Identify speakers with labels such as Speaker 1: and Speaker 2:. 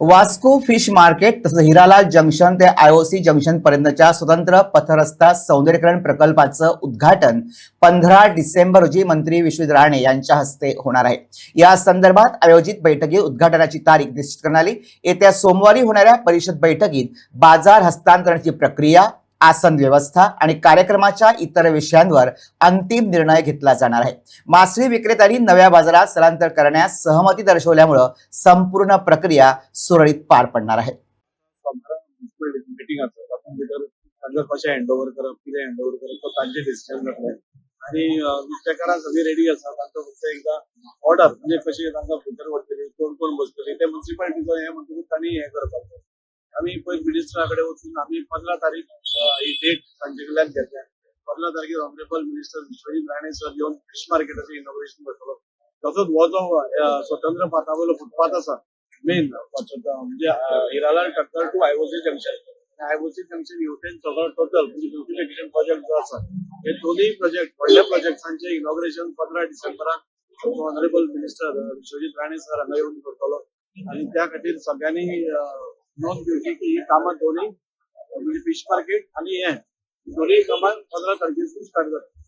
Speaker 1: Vasco fish market तसंच Hiralal junction ते IOC junction पर्यंतच्या स्वतंत्र पथरस्ता सौंदर्यीकरण प्रकल्पाचं उद्घाटन पंधरा डिसेंबर रोजी मंत्री विश्वजित राणे यांच्या हस्ते होणार आहे. या संदर्भात आयोजित बैठकीत उद्घाटनाची तारीख निश्चित करण्यात आली. येत्या सोमवारी होणाऱ्या परिषद बैठकीत बाजार हस्तांतरणाची प्रक्रिया आसन व्यवस्था आणि कार्यक्रमाच्या इतर विषयांवर अंतिम निर्णय घेतला जाणार आहे. मासळी विक्रेत्यांनी नव्या बाजारात स्थलांतर करण्यास सहमती दर्शवल्यामुळं संपूर्ण प्रक्रिया सुरळीत पार पडणार आहे.
Speaker 2: मिटिंग असतात आपण कशें हँड करप कितें करप तो तांचे डिसिजन जातले आनी नुस्तेकारां सगळीं रेडी आसा तांकां फक्त एकदां ऑर्डर म्हणजे कशी तांकां भितर व्हरतली कोण कोण बसतली ते म्युन्सिपालिटीचो हें म्हणटकूच तांणी हें करपाक जाय आम्ही पयर मिनिस्टरा कडेन वचून आमी पंदरा तारीख ही डेट तांचे कडल्यान घेतल्या. पंदरा तारखेर honourable minister Vishwajit Rane sir येवन फिश मार्केटाचें इनॉग्रेशन करतलो तसोच हो जो स्वतंत्र पातावयलो फुटपाथ आसा मेन म्हणजे Hiralal Takkar to IOC junction IOC junction युटेन सगळो टोटल म्हणजे ब्युटिफिकेशन प्रोजेक्ट जो आसा हे दोनूय प्रोजेक्ट व्हडल्या प्रोजेक्टांचे इनॉग्रेशन पंदरा डिसेंबराक honourable minister Vishwajit Rane sir हांगा येवन करतलो आणि त्या खातीर सगळ्यांनी अं, नोंद ही कामं दोन्ही म्हणजे फिश मार्केट आणि हे दोन्ही कामं पंधरा तारखेपासून स्टार्ट जाता